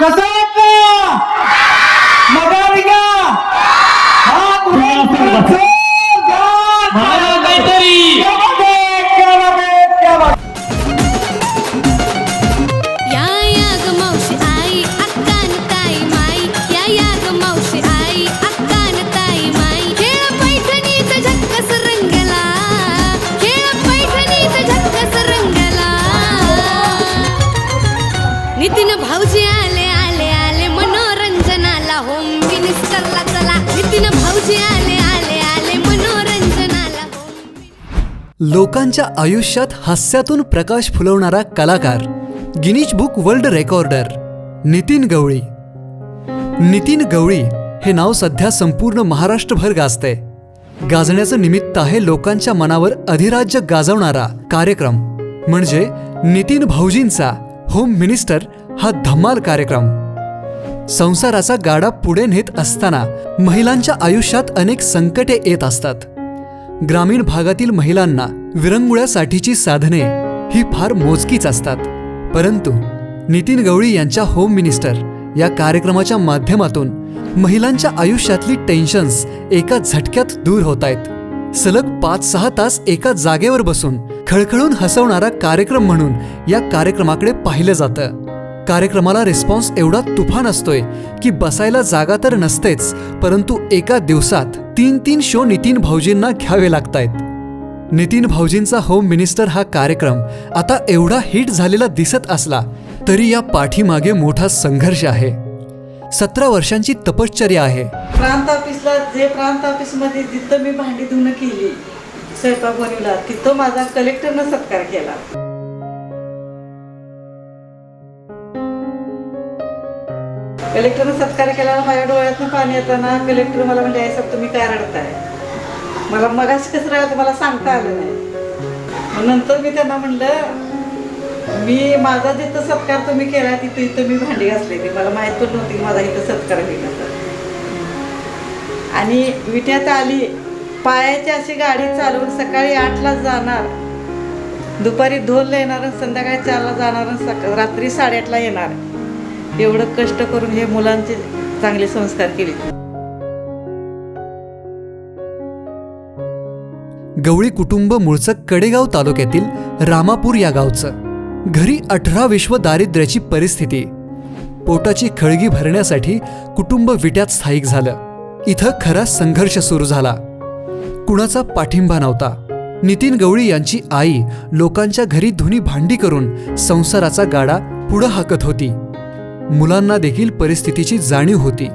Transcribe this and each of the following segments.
कसं लोकांच्या आयुष्यात हास्यातून प्रकाश फुलवणारा कलाकार Guinness book world recorder Nitin Gawali. Nitin Gawali हे नाव सध्या संपूर्ण महाराष्ट्रभर गाजतंय. गाजण्याचं निमित्त आहे लोकांच्या मनावर अधिराज्य गाजवणारा कार्यक्रम. म्हणजे नितीन भाऊजींचा होम मिनिस्टर हा धम्माल कार्यक्रम. संसाराचा गाडा पुढे नेत असताना महिलांच्या आयुष्यात अनेक संकटे येत असतात. ग्रामीण भागातील महिलांना विरंगुळ्यासाठीची साधने ही फार मोजकीच असतात. परंतु नितीन गवळी यांच्या होम मिनिस्टर या कार्यक्रमाच्या माध्यमातून महिलांच्या आयुष्यातली टेन्शन्स एका झटक्यात दूर होत आहेत सलग पाच सहा तास एका जागेवर बसून खळखळून हसवणारा कार्यक्रम म्हणून या कार्यक्रमाकडे पाहिलं जातं. कार्यक्रमाला रिस्पॉन्स एवढा तुफान असतोय की बसायला जागा तर नसतेच परंतु एका दिवसात तीन तीन शो नितीन भाऊजींना घ्यावे लागतायत. नितीन भाऊजींचा होम मिनिस्टर हा कार्यक्रम आता एवढा हिट झालेला दिसत असला तरी या पाठीमागे मोठा संघर्ष आहे. सतरा वर्षांची तपश्चर्या आहे. प्रांत ऑफिसला जे प्रांत ऑफिसमध्ये जिथं मी भांडी धुणं केली स्वयंपाक बनवला तिथं माझा कलेक्टरनं सत्कार केला. कलेक्टरनं सत्कार केल्यावर माझ्या डोळ्यातनं पाणी येताना कलेक्टर मला म्हणजे आई साहेब तुम्ही काय रडताय? मला मगाशी कसं राहिलं मला सांगता आलं नाही. नंतर मी त्यांना म्हणलं मी माझा जिथं सत्कार तुम्ही केला तिथं इथं मी भांडी घासलेली मला माहीत पण नव्हती माझा इथं सत्कार केला तर. आणि विट्यात आली पायाची अशी गाडी चालवून सकाळी आठला जाणार. दुपारी दोनला येणार संध्याकाळी चारला जाणार सका रात्री साडेआठला येणार. एवढं कष्ट करून हे मुलांचे चांगले संस्कार केले. गवळी कुटुंब मूळचं कडेगाव तालुक्यातील रामापूर या गावचं. घरी अठरा विश्व दारिद्र्याची परिस्थिती. पोटाची खळगी भरण्यासाठी कुटुंब विट्यात स्थायिक झालं. इथं खरा संघर्ष सुरू झाला. कुणाचा पाठिंबा नव्हता. नितीन गवळी यांची आई लोकांच्या घरी धुनी भांडी करून संसाराचा गाडा पुढं हाकत होती. मुलांना देखील परिस्थितीची जाणीव होती.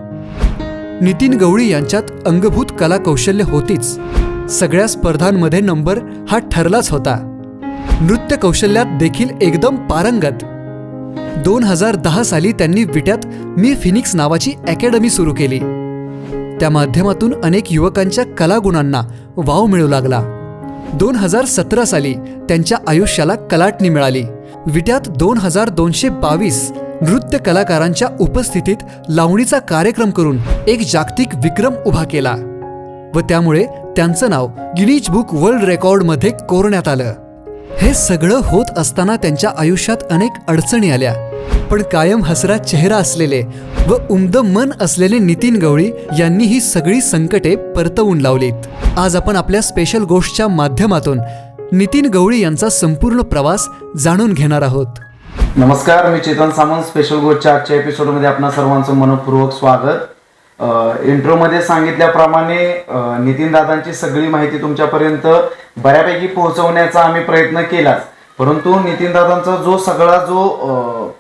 नितीन गवळी यांच्यात अंगभूत कलाकौशल्य होतीच. सगळ्या स्पर्धांमध्ये नंबर हा ठरलाच होता. नृत्य कौशल्यात देखील एकदम पारंगत. दोन हजार दहा साली त्यांनी विट्यात मी फिनिक्स नावाची अकॅडमी सुरू केली. त्या माध्यमातून अनेक युवकांच्या कलागुणांना वाव मिळू लागला. दोन हजार सतरा साली त्यांच्या आयुष्याला कलाटणी मिळाली. विट्यात दोन हजार दोनशे बावीस नृत्य कलाकारांच्या उपस्थितीत लावणीचा कार्यक्रम करून एक जागतिक विक्रम उभा केला व त्यामुळे त्यांचं नाव गिनीज बुक वर्ल्ड रेकॉर्डमध्ये कोरण्यात आलं. हे सगळं होत असताना त्यांच्या आयुष्यात अनेक अडचणी आल्या. पण कायम हसरा चेहरा असलेले व उमद मन असलेले नितीन गवळी यांनी ही सगळी संकटे परतवून लावलीत. आज आपण आपल्या स्पेशल गोष्टच्या माध्यमातून नितीन गवळी यांचा संपूर्ण प्रवास जाणून घेणार आहोत. नमस्कार मी चेतन सामंत. स्पेशल गोच्या आजच्या एपिसोडमध्ये आपणा सर्वांचं मनपूर्वक स्वागत. इंट्रोमध्ये सांगितल्याप्रमाणे नितीन दादांची सगळी माहिती तुमच्यापर्यंत बऱ्यापैकी पोहोचवण्याचा आम्ही प्रयत्न केलाच. परंतु नितीन दादांचा जो सगळा जो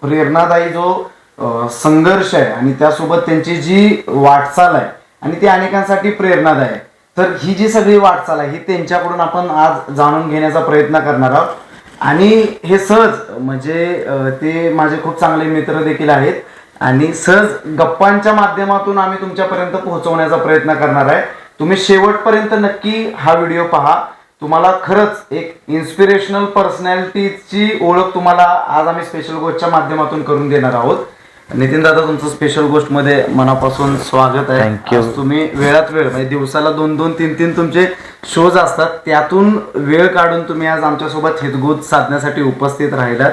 प्रेरणादायी जो संघर्ष आहे आणि त्यासोबत त्यांची जी वाटचाल आहे आणि ती अनेकांसाठी प्रेरणादायी आहे. तर ही जी सगळी वाटचाल आहे ही त्यांच्याकडून आपण आज जाणून घेण्याचा प्रयत्न करणार आहोत. आणि हे सहज म्हणजे ते माझे खूप चांगले मित्र देखील आहेत. आणि सहज गप्पांच्या माध्यमातून आम्ही तुमच्यापर्यंत पोहोचवण्याचा प्रयत्न करणार आहे. तुम्ही शेवटपर्यंत नक्की हा व्हिडिओ पहा. तुम्हाला खरंच एक इन्स्पिरेशनल पर्सनॅलिटीची ओळख तुम्हाला आज आम्ही स्पेशल गोष्टच्या माध्यमातून करून देणार आहोत. नितीन दादा तुमचं स्पेशल गोष्टमध्ये मनापासून स्वागत आहे. आज तुम्ही वेळात वेळ म्हणजे दिवसाला दोन दोन तीन तीन तुमचे शोज असतात. त्यातून वेळ काढून तुम्ही आज आमच्यासोबत हितगुज साधण्यासाठी उपस्थित राहिलात.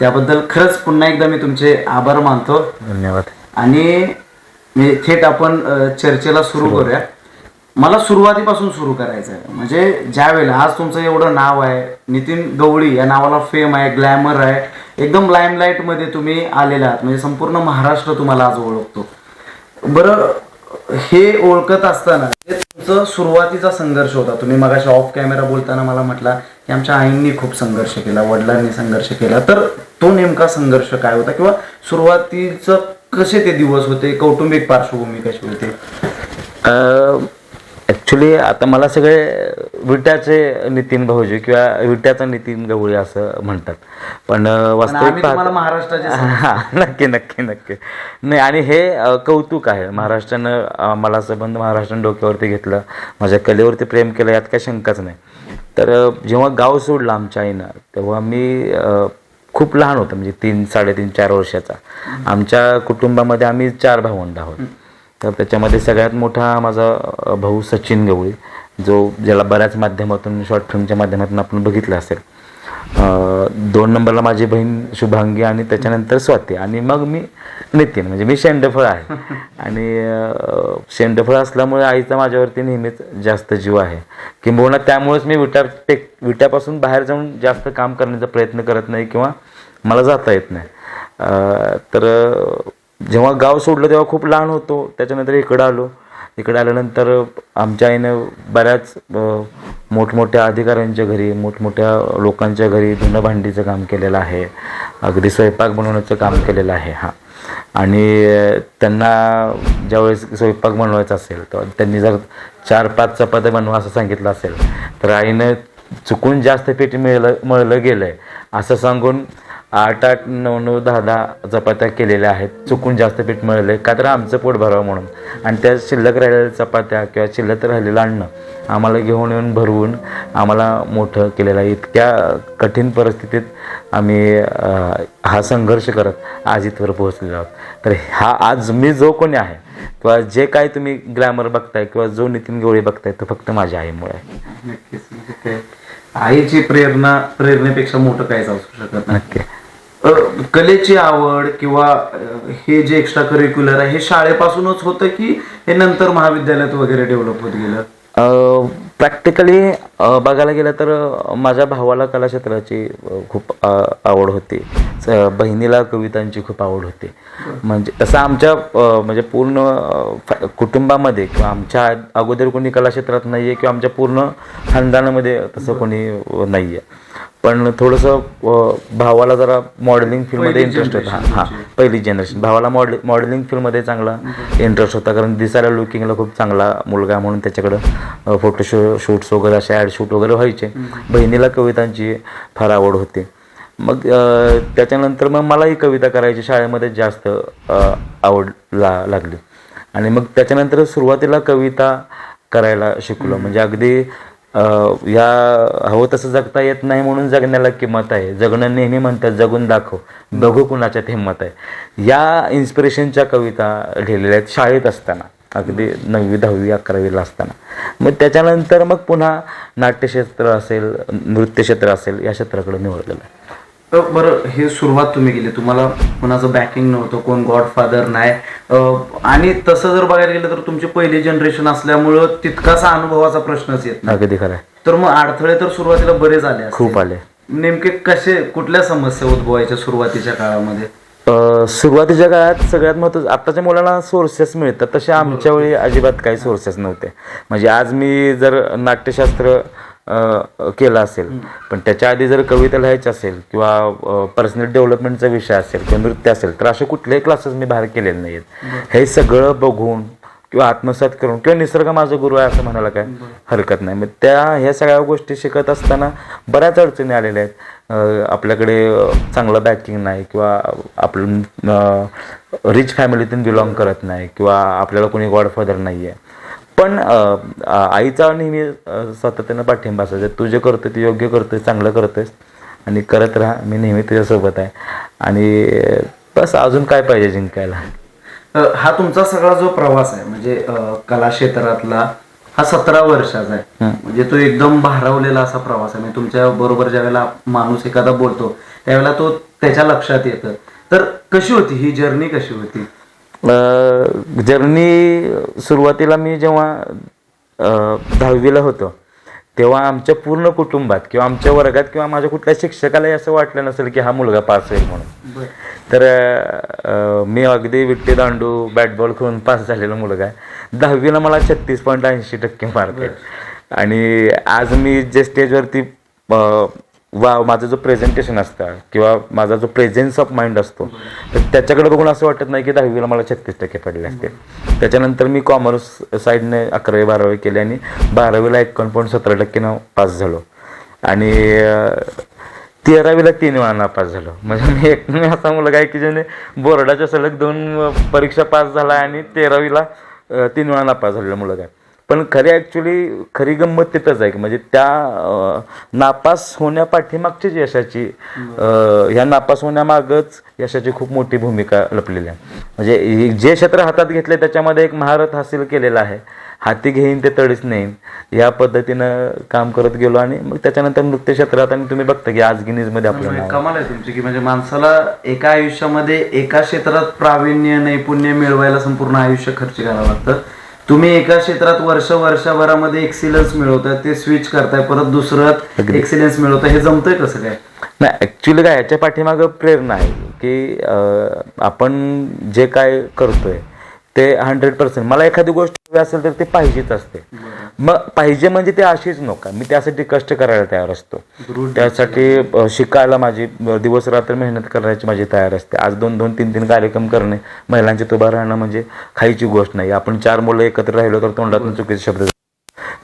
त्याबद्दल खरंच पुन्हा एकदा मी तुमचे आभार मानतो. धन्यवाद. आणि मी थेट आपण चर्चेला सुरू करूया. मला सुरुवातीपासून सुरू करायचं आहे म्हणजे ज्या वेळेला आज तुमचं एवढं नाव आहे नितीन गवळी या नावाला फेम आहे ग्लॅमर आहे एकदम लाईमलाईटमध्ये तुम्ही आलेला आहात. म्हणजे संपूर्ण महाराष्ट्र तुम्हाला आज ओळखतो. बरं हे ओळखत असताना तुमचं सुरुवातीचा संघर्ष होता. तुम्ही मगाशी ऑफ कॅमेरा बोलताना मला म्हटला की आमच्या आईंनी खूप संघर्ष केला वडिलांनी संघर्ष केला. तर तो नेमका संघर्ष काय होता किंवा सुरुवातीचं कसे ते दिवस होते कौटुंबिक पार्श्वभूमी कशी होती? ॲक्च्युली आता मला सगळे विट्याचे नितीन भाऊजी किंवा विट्याचा नितीन गवळी असं म्हणतात. पण वास्तविक महाराष्ट्राचे हा नक्की नक्की नक्की. नाही आणि हे कौतुक आहे. महाराष्ट्रानं मला संबंध महाराष्ट्रानं डोक्यावरती घेतलं. माझ्या कलेवरती प्रेम केलं यात काही शंकाच नाही. तर जेव्हा गाव सोडलं आमच्या आईनं तेव्हा मी खूप लहान होतो. म्हणजे तीन साडेतीन चार वर्षाचा. आमच्या कुटुंबामध्ये आम्ही चार भावंड आहोत. तर त्याच्यामध्ये सगळ्यात मोठा माझा भाऊ सचिन गवळी जो ज्याला बऱ्याच माध्यमातून शॉर्ट फिल्मच्या माध्यमातून आपण बघितलं असेल. दोन नंबरला माझी बहीण शुभांगी आणि त्याच्यानंतर स्वाती आणि मग मी नितीन म्हणजे मी शेंडफळ आहे. आणि शेंडफळ असल्यामुळे आईचा माझ्यावरती नेहमीच जास्त जीव आहे. किंबहुना त्यामुळेच मी विटा टेक विट्यापासून बाहेर जाऊन जास्त काम करण्याचा प्रयत्न करत नाही किंवा मला जाता येत नाही. तर जेव्हा गाव सोडलं तेव्हा खूप लहान होतो. त्याच्यानंतर इकडं आलो. इकडे आल्यानंतर आमच्या आईनं बऱ्याच मोठमोठ्या अधिकाऱ्यांच्या घरी मोठमोठ्या लोकांच्या घरी धुणं भांडीचं काम केलेलं आहे. अगदी स्वयंपाक बनवण्याचं काम केलेलं आहे हां. आणि त्यांना ज्यावेळेस स्वयंपाक बनवायचा असेल तर त्यांनी जर चार पाच चपात्या बनवा असं सांगितलं असेल तर आईनं चुकून जास्त पेटी मिळलं मळलं गेलं आहे असं सांगून आठ आठ नऊ नऊ दहा दहा चपात्या केलेल्या आहेत. चुकून जास्त पीठ मिळाले का तर आमचं पोट भरावं म्हणून. आणि त्या शिल्लक राहिलेल्या चपात्या किंवा शिल्लक राहिलेलं अन्न आम्हाला घेऊन येऊन भरवून आम्हाला मोठं केलेलं आहे. इतक्या कठीण परिस्थितीत आम्ही हा संघर्ष करत आज इथवर पोहोचलेलो आहोत. तर हा आज मी जो कोणी आहे किंवा जे काय तुम्ही ग्लॅमर बघताय किंवा जो नितीन गवळी बघताय तो फक्त माझ्या आईमुळे आहे. नक्कीच. म्हणजे आईची प्रेरणा प्रेरणेपेक्षा मोठं काहीच असू शकत नाही. नक्की. कलेची आवड किंवा हे जे एक्स्ट्रा करिक्युलर आहे हे शाळेपासूनच होतं की हे नंतर महाविद्यालयात वगैरे डेव्हलप होत गेलं? प्रॅक्टिकली बघायला गेलं तर माझ्या भावाला कला क्षेत्राची खूप आवड होती. बहिणीला कवितांची खूप आवड होती. म्हणजे तसं आमच्या म्हणजे पूर्ण कुटुंबामध्ये किंवा आमच्या अगोदर कोणी कला क्षेत्रात नाही आहे किंवा आमच्या पूर्ण खानदानामध्ये तसं कोणी नाही आहे पण थोडंसं भावाला जरा मॉडेलिंग फील्डमध्ये इंटरेस्ट होता. हां पहिली जनरेशन भावाला मॉडेल मॉडेलिंग फील्डमध्ये चांगला इंटरेस्ट होता. कारण दिसायला लुकिंगला खूप चांगला मुलगा म्हणून त्याच्याकडं फोटो शूट्स वगैरे असे ॲड शूट वगैरे व्हायचे. बहिणीला कवितांची फार आवड होती. मग त्याच्यानंतर मग मलाही कविता करायची शाळेमध्ये जास्त आवड ला लागली. आणि मग त्याच्यानंतर सुरुवातीला कविता करायला शिकलो. म्हणजे अगदी या हवं तसं जगता येत नाही म्हणून जगण्याला किंमत आहे. जगणं नेहमी म्हणतात जगून दाखव. बघू कुणाच्यात हिंमत आहे. या इन्स्पिरेशनच्या कविता लिहिलेल्या आहेत शाळेत असताना अगदी नववी दहावी अकरावीला असताना. मग त्याच्यानंतर मग पुन्हा नाट्यक्षेत्र असेल नृत्यक्षेत्र असेल या क्षेत्राकडे निवडलेलं आहे. अ, बरं हे सुरुवात तुम्ही केली. तुम्हाला कोणाचं बॅकिंग नव्हतं कोण गॉडफादर नाही. आणि तसं जर बघायला गेलं तर तुमची पहिली जनरेशन असल्यामुळं तितकासा अनुभवाचा प्रश्नच येत नाही. अगदी खरं तर मग अडथळे तर सुरुवातीला बरेच आले. खूप आले. नेमके कसे कुठल्या समस्या उद्भवायच्या सुरुवातीच्या काळामध्ये? सुरुवातीच्या काळात सगळ्यात महत्त्वाचं आत्ताच्या मुलांना सोर्सेस मिळतात. तसे आमच्या वेळी अजिबात काही सोर्सेस नव्हते. म्हणजे आज मी जर नाट्यशास्त्र केलं असेल. पण त्याच्या आधी जर कविता लिहायची असेल किंवा पर्सनल डेव्हलपमेंटचा विषय असेल किंवा नृत्य असेल तर असे कुठलेही क्लासेस मी बाहेर केलेले नाहीत हे सगळं बघून किंवा आत्मसात करून किंवा निसर्ग माझा गुरु आहे असं म्हणायला काय हरकत नाही. मग त्या ह्या सगळ्या गोष्टी शिकत असताना बऱ्याच अडचणी आलेल्या आहेत. आपल्याकडे चांगलं बॅकिंग नाही किंवा आपलं रिच फॅमिलीतून बिलॉंग करत नाही किंवा आपल्याला कोणी गॉडफादर नाही आहे पण आईचा नेहमी सातत्यानं पाठिंबा असायचा. तू जे करतोय ते योग्य करतोय चांगलं करतोयस आणि करत राहा. मी नेहमी तुझ्यासोबत आहे. आणि बस अजून काय पाहिजे जिंकायला? हा तुमचा सगळा जो प्रवास आहे म्हणजे कला क्षेत्रातला हा सतरा वर्षाचा आहे. म्हणजे तो एकदम भारावलेला असा प्रवास आहे. म्हणजे तुमच्या बरोबर ज्यावेळेला माणूस एखादा बोलतो त्यावेळेला तो त्याच्या लक्षात येतं. तर कशी होती? ही जर्नी कशी होती? जर्नी सुरुवातीला मी जेव्हा दहावीला होतो तेव्हा आमच्या पूर्ण कुटुंबात किंवा आमच्या वर्गात किंवा माझ्या कुठल्या शिक्षकालाही असं वाटलं नसेल की हा मुलगा पास होईल म्हणून. तर मी अगदी विट्टी दांडू बॅट बॉल खेळून पास झालेला मुलगा आहे. दहावीला मला छत्तीस पॉईंट ऐंशी टक्के मार्क आहे. आणि आज मी जे स्टेजवरती वा माझं जो प्रेझेंटेशन असतं किंवा माझा जो प्रेझेन्स ऑफ माइंड असतो तर त्याच्याकडे बघून असं वाटत नाही की दहावीला मला छत्तीस टक्के पडले असते. त्याच्यानंतर मी कॉमर्स साईडने अकरावी बारावी केली आणि बारावीला एकोण पॉईंट सतरा टक्केनं पास झालो. आणि तेरावीला तीन वेळा नापास झालो. म्हणजे मी एक मी असा मुलगा आहे की ज्याने बोर्डाच्या सलग दोन परीक्षा पास झाला आणि तेरावीला तीन वेळा नापास झालेला मुलगा आहे. पण खरी ॲक्च्युली खरी गंमत तिथंच आहे की म्हणजे त्या नापास होण्यापाठीमागचीच यशाची ह्या नापास होण्यामागच यशाची खूप मोठी भूमिका लपलेली आहे. म्हणजे जे क्षेत्र हातात घेतले त्याच्यामध्ये एक महारथ हासिल केलेला आहे. हाती घेईन ते तडीच नेईन. या पद्धतीनं काम करत गेलो आणि मग त्याच्यानंतर नृत्य क्षेत्रात आणि तुम्ही बघता की आज गिनीजमध्ये आपलं आहे. कमाल आहे तुमची की म्हणजे माणसाला एका आयुष्यामध्ये एका क्षेत्रात प्रावीण्य नैपुण्य मिळवायला संपूर्ण आयुष्य खर्च करावं लागतं. तुम्ही एका क्षेत्रात वर्ष वर्षभरामध्ये एक्सिलन्स मिळवताय ते स्विच करताय परत दुसरं एक्सिलन्स मिळवताय. हे जमतंय कसं काय? नाही ॲक्च्युली काय याच्या पाठीमागं प्रेरणा आहे की आपण जे काय करतोय ते हंड्रेड पर्सेंट मला एखादी गोष्ट हवी असेल तर ते पाहिजेच असते. मग पाहिजे म्हणजे ते अशीच नका. मी त्यासाठी कष्ट करायला तयार असतो. त्यासाठी शिकायला माझी दिवस रात्र मेहनत करण्याची माझी तयार असते. आज दोन दोन तीन तीन कार्यक्रम करणे महिलांचे उभा राहणं म्हणजे खायची गोष्ट नाही. आपण चार मुलं एकत्र राहिलो तर तोंडातून चुकीचे शब्द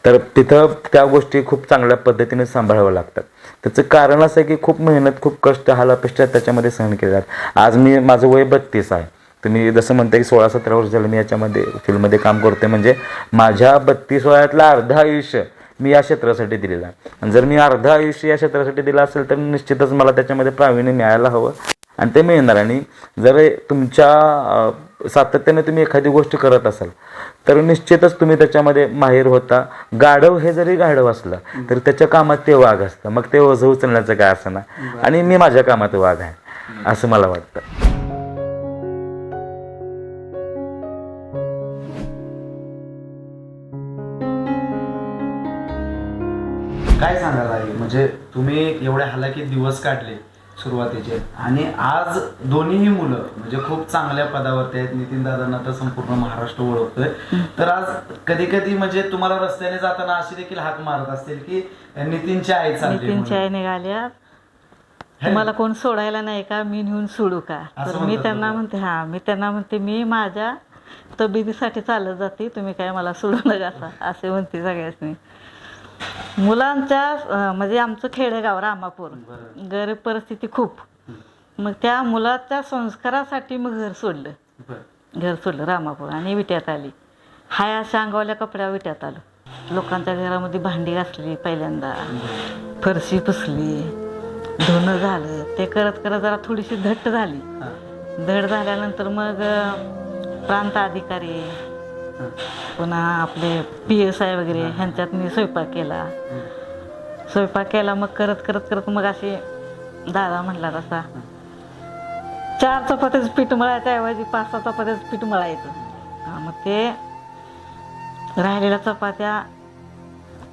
तर तिथं त्या गोष्टी खूप चांगल्या पद्धतीने सांभाळाव्या लागतात. त्याचं कारण असं आहे की खूप मेहनत खूप कष्ट हालापेष्ट त्याच्यामध्ये सहन केले जातात. आज मी माझं वय बत्तीस आहे. तुम्ही जसं म्हणता की सोळा सतरा वर्ष झालं मी याच्यामध्ये फील्डमध्ये काम करतोय. म्हणजे माझ्या बत्तीस वयातलं अर्ध आयुष्य मी या क्षेत्रासाठी दिलेला आणि जर मी अर्ध आयुष्य या क्षेत्रासाठी दिलं असेल तर निश्चितच मला त्याच्यामध्ये प्रावीण्य मिळायला हवं. आणि ते मिळणार. आणि जर तुमच्या सातत्याने तुम्ही एखादी गोष्ट करत असाल तर निश्चितच तुम्ही त्याच्यामध्ये माहीर होता. गाढव हे जरी गाढव असलं तर त्याच्या कामात ते वाघ असतं. मग ते ओझं उचलण्याचं काय असं ना आणि मी माझ्या कामात वाघ आहे असं मला वाटतं. काय सांगायला आहे म्हणजे तुम्ही एवढे हालाकी दिवस काढले सुरुवातीचे आणि आज दोन्हीही मुलं म्हणजे खूप चांगल्या पदावरती आहेत. नितीन दादांना तर संपूर्ण महाराष्ट्र ओळखतोय. तर आज कधी कधी म्हणजे तुम्हाला रस्त्याने जाताना अशी देखील हाक मारत असतील की नितीनची आई चालली नितीनच्या म्हणून. आई निघाल्या. तुम्हाला कोण सोडायला नाही का? मी नेऊन सोडू का? असं तर मी म्हणतात त्यांना. म्हणते हा मी त्यांना म्हणते मी माझ्या तब्येतीसाठी चालत जाते. तुम्ही काय मला सोडू नका असे म्हणते सगळ्यासनी मुलांच्या म्हणजे आमचं खेडेगाव रामापूर. गरीब परिस्थिती खूप. मग त्या मुलाच्या संस्कारासाठी मग घर सोडलं. घर सोडलं रामापूर आणि विट्यात आली. हाय अशा अंगावल्या कपड्या विट्यात आलो. लोकांच्या घरामध्ये भांडी घासली पहिल्यांदा. फरशी पुसली. धुणं झालं. ते करत करत जरा थोडीशी धट्ट झाली. धड झाल्यानंतर मग प्रांत अधिकारी पुन्हा आपले पी एस आय वगैरे ह्यांच्यात मी स्वयंपाक केला. स्वयंपाक केला मग करत करत करत मग अशी दादा म्हटला तसा चार चपात्याचं पीठ मळायच्या ऐवजी पाच सहा चपात्याचं पीठ मळायचं. मग ते राहिलेल्या चपात्या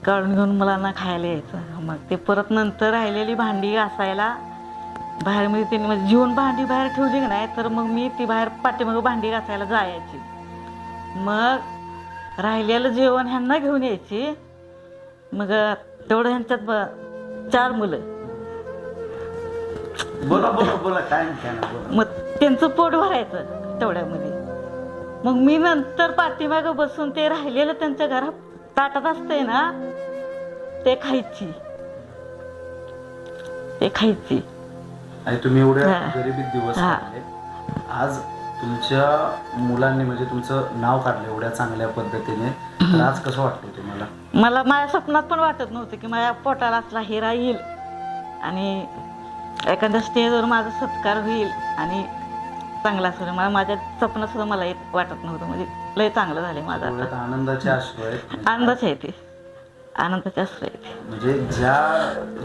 काढून घेऊन मुलांना खायला यायचं. मग ते परत नंतर राहिलेली भांडी घासायला बाहेर म्हणजे त्यांनी म्हणजे जीवन भांडी बाहेर ठेवली की नाही तर मग मी ती बाहेर पाठीमागं भांडी घासायला जायची. मग राहिलेलं जेवण ह्यांना घेऊन यायची. मग तेवढं ह्यांच्यात ब- चार मुलं. बोला बोला बोला काय नाही, काय नाही, बोला. मग त्यांचं पोट भरायचं तेवढ्यामध्ये. मग मी नंतर पाठीमागं बसून ते राहिलेलं त्यांच्या घरात ताटात असतंय ना ते खायची. ते खायची. आणि तुम्ही एवढ्या हा. गरिबीत दिवस हा. काढले. आज तुमच्या मुलांनी म्हणजे तुमचं नाव काढलं एवढ्या चांगल्या पद्धतीने. तर आज कसं वाटतं तुम्हाला? मला माझ्या स्वप्नात पण वाटत नव्हतं की माझ्या पोटाला असला हिरा येईल. आणि एखाद्या स्टेजवर माझा सत्कार होईल आणि चांगला असेल मला माझ्या स्वप्नात सुद्धा मला येत वाटत नव्हतं. म्हणजे लय चांगलं झाले माझं डोळ्यात आनंदाचे आहेत. आनंदाच आहे ते. आनंदाचे असं आहे ते म्हणजे ज्या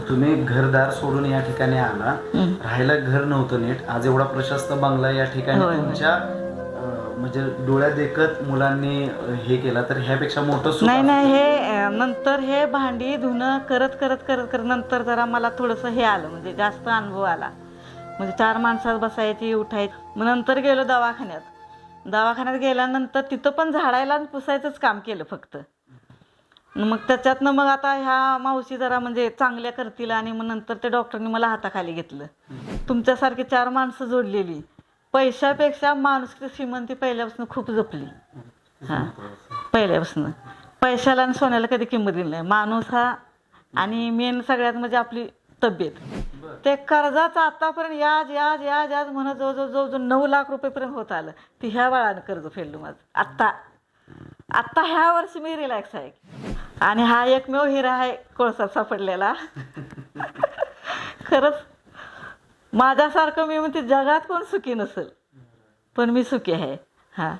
तुम्ही घरदार सोडून या ठिकाणी आला राहायला घर नव्हतं नीट. आज एवढा प्रशस्त बंगला या ठिकाणी होय, होय. तुमच्या अं, म्हणजे डोळ्यात देखत मुलांनी अं, हे केला तर ह्यापेक्षा मोठं सुख नाही असतं. नाही हे अं, नंतर हे भांडी धुणं करत करत करत करत नंतर जरा मला थोडंसं हे आलं म्हणजे जास्त अनुभव आला. म्हणजे चार माणसात बसायची उठायची. मग नंतर गेलो दवाखान्यात. दवाखान्यात गेल्यानंतर तिथं पण झाडायला आणि पुसायचंच काम केलं फक्त. मग त्याच्यातनं मग आता ह्या मावशी जरा म्हणजे चांगल्या करतील आणि मग नंतर त्या डॉक्टरनी मला हाताखाली घेतलं. तुमच्यासारखी चार माणसं जोडलेली. पैशापेक्षा माणूस श्रीमंती पहिल्यापासून खूप जपली. हां पहिल्यापासून. पैशाला आणि सोन्याला कधी किंमत दिली नाही. माणूस हा आणि मेन सगळ्यात म्हणजे आपली तब्येत. ते कर्जाचं आतापर्यंत याज याज याज याज म्हणत जवळजवळ जवळजवळ नऊ लाख रुपयेपर्यंत होत आलं. ती ह्या बाळानं कर्ज फेडलं माझं. आत्ता. आत्ता ह्या वर्षी मी रिलॅक्स आहे. आणि हा एकमेव हिरा आहे कोळसा सापडलेला. खरंच माझ्यासारखं मी म्हणते जगात कोण सुखी नसेल पण मी सुखी आहे. हां.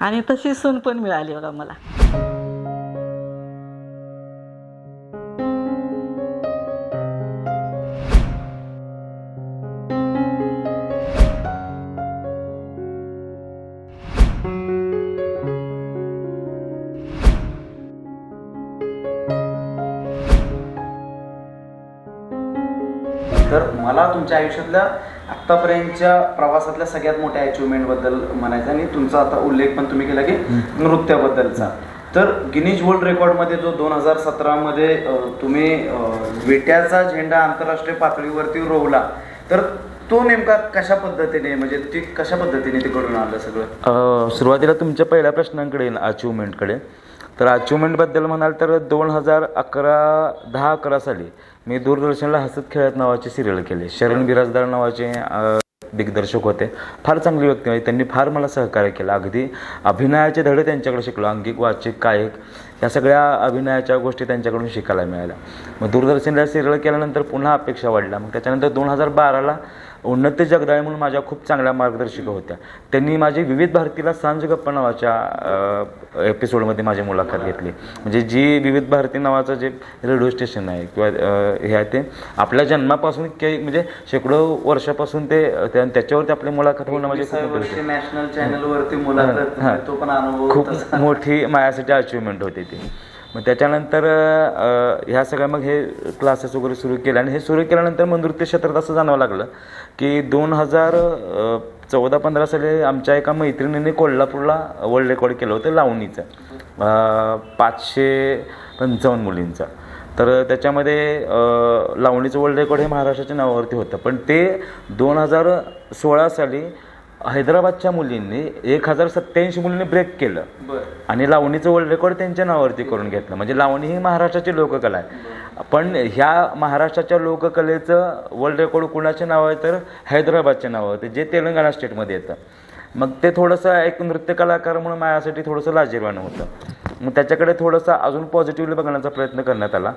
आणि तशी सून पण मिळाली बघा मला. तुमच्या आयुष्यातल्या आतापर्यंतच्या प्रवासातल्या सगळ्यात मोठ्या अचिव्हमेंटबद्दल म्हणायचं आणि तुमचा आता उल्लेख पण तुम्ही केला की नृत्याबद्दलचा. तर गिनीज वर्ल्ड रेकॉर्डमध्ये जो दोन हजार सतरामध्ये तुम्ही विट्याचा झेंडा आंतरराष्ट्रीय पातळीवरती रोवला तर तो नेमका कशा पद्धतीने म्हणजे ती कशा पद्धतीने ते घडून आलं सगळं? सुरुवातीला तुमच्या पहिल्या प्रश्नांकडे अचिव्हमेंटकडे तर अचिव्हमेंटबद्दल म्हणाल तर दोन हजार अकरा दहा अकरा साली मी दूरदर्शनला हसत खेळत नावाचे सिरियल केले. शरण बिराजदार नावाचे दिग्दर्शक होते. फार चांगली व्यक्ती होती. त्यांनी फार मला सहकार्य केलं. अगदी अभिनयाचे धडे त्यांच्याकडे शिकलो. अंगिक वाचिक कायक या सगळ्या अभिनयाच्या गोष्टी त्यांच्याकडून शिकायला मिळाल्या. मग दूरदर्शनला सिरियल केल्यानंतर पुन्हा अपेक्षा वाढल्या. मग त्याच्यानंतर दोन हजार बाराला उन्नती जगदाळे म्हणून माझ्या खूप चांगल्या मार्गदर्शिका होत्या त्यांनी माझी विविध भारतीला सांज गप्पा नावाच्या एपिसोडमध्ये माझी मुलाखत घेतली म्हणजे जी विविध भारती नावाचं जे रेडिओ स्टेशन आहे किंवा हे आहे ते आपल्या जन्मापासून काही म्हणजे शेकडो वर्षापासून ते त्या- त्याच्यावरती आपली मुलाखत होणं म्हणजे. नॅशनल चॅनलवरती मुलाखत. तो पण अनुभव खूप. मोठी माझ्यासाठी अचिव्हमेंट होती ती मग त्याच्यानंतर ह्या सगळ्या मग हे क्लासेस वगैरे सुरू केले. आणि हे सुरू केल्यानंतर मग नृत्य क्षेत्रात असं जाणवं लागलं की दोन हजार चौदा पंधरा साली आमच्या एका मैत्रिणीने कोल्हापूरला वर्ल्ड रेकॉर्ड केलं होतं लावणीचं. पाचशे पंचावन्न मुलींचं. तर त्याच्यामध्ये लावणीचं वर्ल्ड रेकॉर्ड हे महाराष्ट्राच्या नावावरती होतं. पण ते दोन हजार सोळा साली हैदराबादच्या मुलींनी एक हजार सत्याऐंशी मुलींनी ब्रेक केलं. आणि लावणीचं वर्ल्ड रेकॉर्ड त्यांच्या नावावरती करून घेतलं. म्हणजे लावणी ही महाराष्ट्राची लोककला आहे. पण ह्या महाराष्ट्राच्या लोककलेचं वर्ल्ड रेकॉर्ड कुणाच्या नाव आहे तर हैदराबादच्या नावावरती जे तेलंगणा स्टेटमध्ये येतं. मग ते थोडंसं एक नृत्य कलाकार म्हणून माझ्यासाठी थोडंसं लाजीरवाणं होतं. मग त्याच्याकडे थोडंसं अजून पॉझिटिव्हली बघण्याचा प्रयत्न करण्यात आला.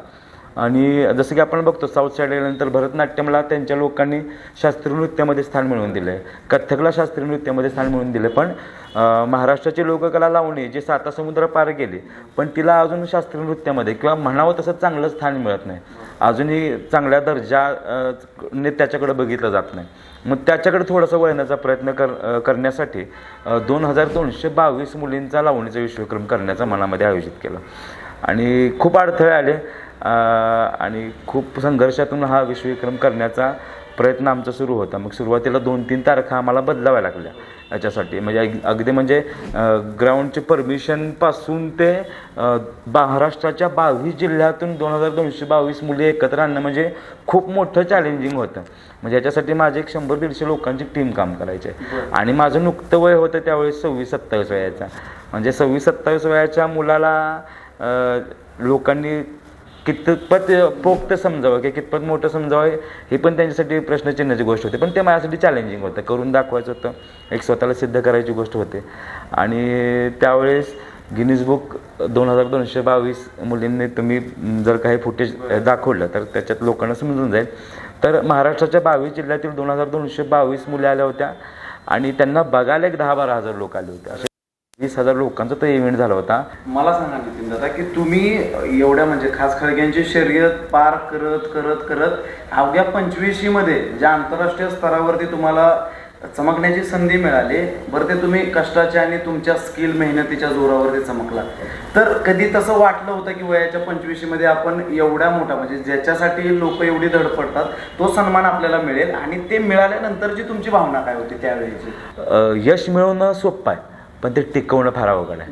आणि जसं की आपण बघतो साऊथ साईड गेल्यानंतर भरतनाट्यमला त्यांच्या लोकांनी शास्त्रीय नृत्यामध्ये स्थान मिळवून दिलं आहे कथ्थकला शास्त्रीय नृत्यामध्ये स्थान मिळवून दिलं पण महाराष्ट्राची लोककला लावणी जी साता समुद्र पार गेली पण तिला अजून शास्त्रीय नृत्यामध्ये किंवा म्हणावं तसं चांगलं स्थान मिळत नाही. अजूनही चांगल्या दर्जा ने त्याच्याकडे बघितलं जात नाही. मग त्याच्याकडे थोडासा वळण्याचा प्रयत्न कर करण्यासाठी दोन हजार दोनशे बावीस मुलींचा लावणीचा विश्वक्रम करण्याचा मनामध्ये आयोजित केला. आणि खूप अडथळे आले. आणि खूप संघर्षातून हा विश्वविक्रम करण्याचा प्रयत्न आमचा सुरू होता. मग सुरुवातीला दोन तीन तारखा आम्हाला बदलाव्या लागल्या याच्यासाठी. म्हणजे अग- अगदी म्हणजे ग्राउंडचे परमिशनपासून ते महाराष्ट्राच्या बावीस जिल्ह्यातून दोन हजार दोनशे बावीस मुली एकत्र आणणं म्हणजे खूप मोठं चॅलेंजिंग होतं. म्हणजे याच्यासाठी माझे एक शंभर दीडशे लोकांची टीम काम करायचे. आणि माझं नुकतं वय होतं त्यावेळेस सव्वीस सत्तावीस वयाचा. म्हणजे सव्वीस सत्तावीस वयाच्या मुलाला लोकांनी कितपत पोक्त समजावं की कितपत मोठं समजावं हे पण त्यांच्यासाठी प्रश्नचिन्हाची गोष्ट होती. पण ते माझ्यासाठी चॅलेंजिंग होतं. करून दाखवायचं होतं. एक स्वतःला सिद्ध करायची गोष्ट होते. आणि त्यावेळेस गिनीज बुक दोन हजार दोनशे बावीस मुलींनी तुम्ही जर काही फुटेज दाखवलं तर त्याच्यात लोकांना समजून जाईल. तर महाराष्ट्राच्या बावीस जिल्ह्यातील दोन हजार दोनशे बावीस मुली आल्या होत्या. आणि त्यांना बघायला एक दहा बारा हजार लोक आले होते. असे वीस हजार लोकांचा तो इव्हेंट झाला होता. मला सांगा नितीन दादा की तुम्ही एवढ्या म्हणजे खास खळग्यांची शर्यत पार करत करत करत अवघ्या पंचवीशी मध्ये ज्या आंतरराष्ट्रीय स्तरावरती तुम्हाला चमकण्याची संधी मिळाली बरं ते तुम्ही कष्टाच्या आणि तुमच्या स्किल मेहनतीच्या जोरावरती चमकला तर कधी तसं वाटलं होतं की वयाच्या पंचवीशी मध्ये आपण एवढ्या मोठा म्हणजे ज्याच्यासाठी लोक एवढी धडपडतात तो सन्मान आपल्याला मिळेल आणि ते मिळाल्यानंतरची तुमची भावना काय होती त्यावेळेची? यश मिळवणं सोपं आहे. पण ते टिकवणं फार अवघड आहे.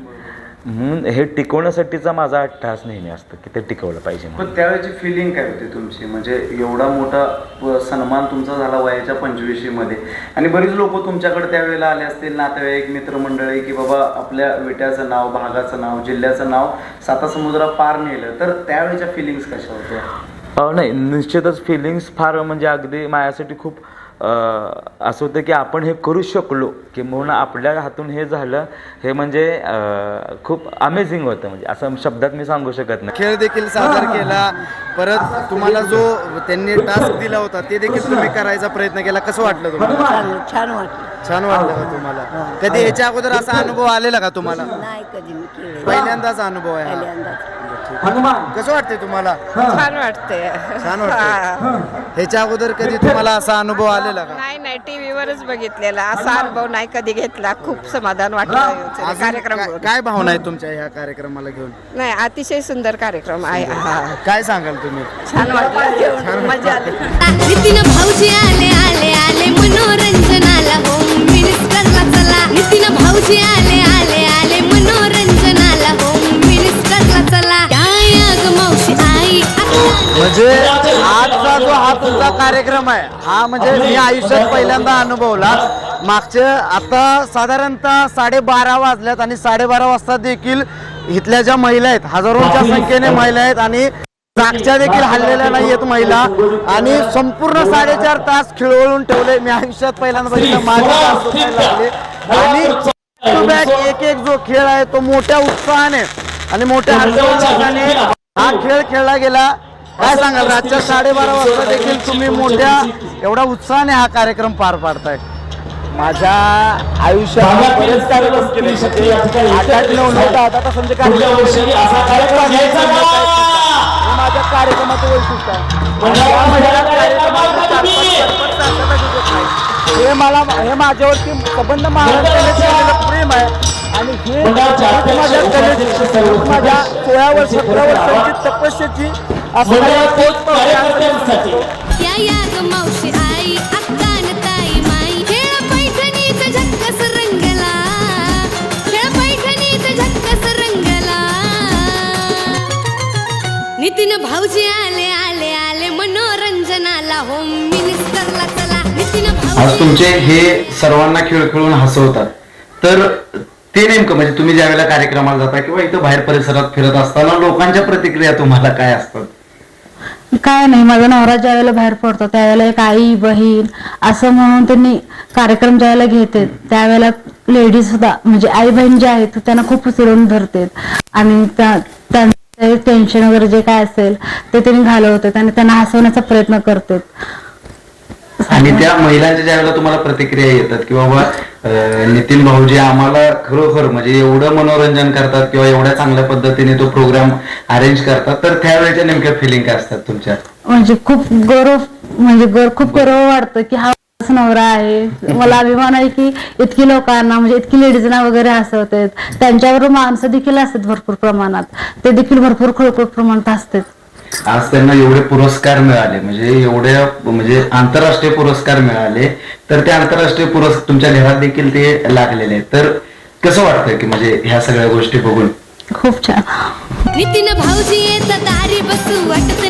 म्हणून हे टिकवण्यासाठीचा माझा अट्टहास नेहमी असतो की ते टिकवलं पाहिजे. पण त्यावेळेची फिलिंग काय होती तुमची? म्हणजे एवढा मोठा सन्मान तुमचा झाला वयाच्या पंचवीशी मध्ये आणि बरीच लोक तुमच्याकडे त्यावेळेला आले असतील नातेवाईक मित्रमंडळी की बाबा आपल्या विट्याचं नाव भागाचं नाव जिल्ह्याचं नाव साता समुद्रा पार नेलं. तर त्यावेळेच्या फिलिंग्स कशा होत्या? नाही निश्चितच फिलिंग्स फार म्हणजे अगदी माझ्यासाठी खूप असं होतं की आपण हे करू शकलो की म्हणून आपल्या हातून हे झालं हे म्हणजे खूप अमेझिंग होतं. म्हणजे असं शब्दात मी सांगू शकत नाही. खेळ देखील सादर केला. परत तुम्हाला जो त्यांनी टास्क दिला होता ते देखील तुम्ही करायचा प्रयत्न केला. कसं वाटलं तुम्हाला? छान छान वाटलं. छान वाटलं का तुम्हाला? कधी याच्या अगोदर असा अनुभव आलेला का तुम्हाला? नाही कधी मी केले पहिल्यांदाच अनुभव आहे हा. पहिल्यांदाच. हनुमान. कसं वाटतंय तुम्हाला? छान वाटतंय. छान वाटतंय. ह्याच्या अगोदर कधी तुम्हाला असा अनुभव आलेला का? नाही नाही टीव्हीवरच बघितलेला. असा अनुभव नाही कधी घेतला. खूप समाधान वाटलं. अजून कार्यक्रम काय- काय भावना आहे तुमच्या ह्या कार्यक्रमाला घेऊन? नाही अतिशय सुंदर कार्यक्रम आहे. हा. काय सांगाल तुम्ही? छान वाटलं. मजा आली. नितीन भाऊजी आले आले आले मनोरंजनाला चला नितीन भाऊजी आले आले आले. मनोरंजनाला होम मिनिस्टरला चला. काय अग मावशी आई म्हणजे आजचा जो हा तुमचा कार्यक्रम आहे हा म्हणजे मी आयुष्यात पहिल्यांदा अनुभवला. मागच्या आता साधारणतः साडेबारा वाजल्यात आणि साडेबारा वाजता देखील इथल्या ज्या महिला आहेत हजारोंच्या संख्येने महिला आहेत आणि जागच्या देखील हल्लेल्या नाहीयेत महिला. आणि संपूर्ण साडेचार तास खिळवळून ठेवले. मी आयुष्यात पहिल्यांदा बघितलं माझ्या तास लागले. आणि एक एक जो खेळ आहे तो मोठ्या उत्साहाने आणि मोठ्या हर्षोल्लासाने हा खेळ खेळला गेला. काय सांगाल रातच्या साडेबारा वाजता देखील तुम्ही मोठ्या एवढ्या उत्साहाने हा कार्यक्रम पार पाडताय. माझ्या आयुष्यात बरेच कार्यक्रम केले म्हणजे आठ नऊ. हे माझ्या कार्यक्रमाचं वैशिष्ट्य आहे. आहे. हे मला हे माझ्यावरती संबंध महाराष्ट्राने प्रेम आहे. आणि हे माझ्या कलेची माझ्या सोळा वर्ष सतरा वर्षांची तपस्याची असं नितीन भाऊजी आले आले आले मनोरंजनाला होम मिनिस्टरला चला नितीन आज तुमचे हे सर्वांना खेळ खेळून हसवतात. तर ते नेमकं म्हणजे तुम्ही ज्या वेळेला कार्यक्रमाला जाता किंवा इथं बाहेर परिसरात फिरत असताना लोकांच्या प्रतिक्रिया तुम्हाला काय असतात? काय नाही माझा नवरा ज्या वेळेला बाहेर पडतो त्यावेळेला एक आई बहीण असं म्हणून त्यांनी कार्यक्रम ज्यावेळेला घेते त्यावेळेला लेडीज सुद्धा म्हणजे आई बहीण जे आहेत त्यांना खूप उचलून धरते आणि त्या त्यांचं टेन्शन वगैरे जे काय असेल ते त्यांनी घालवतात आणि त्यांना हसवण्याचा प्रयत्न करतात. आणि त्या महिलांच्या ज्या वेळेला तुम्हाला प्रतिक्रिया येतात की बाबा नितीन भाऊजी आम्हाला खरोखर म्हणजे एवढं मनोरंजन करतात किंवा एवढ्या चांगल्या पद्धतीने तो प्रोग्राम अरेंज करतात तर त्यावेळेच्या नेमक्या फिलिंग काय असतात तुमच्या? म्हणजे खूप गौरव म्हणजे खूप गौरव वाटतं की हा नवरा आहे. मला अभिमान आहे की इतकी लोकांना म्हणजे इतकी लेडीजना वगैरे हसवतात. त्यांच्यावर माणसं देखील असतात भरपूर प्रमाणात. ते देखील भरपूर खळखळ प्रमाणात असतात आज त्यांना एवढे पुरस्कार मिळाले म्हणजे एवढ्या म्हणजे आंतरराष्ट्रीय पुरस्कार मिळाले तर ते आंतरराष्ट्रीय पुरस्कार तुमच्या घरात देखील ते लागलेले आहेत. तर कसं वाटतं की म्हणजे ह्या सगळ्या गोष्टी बघून? खूप छान. नितीन भाऊजी येत दारी बसू वाटत नाही. घरी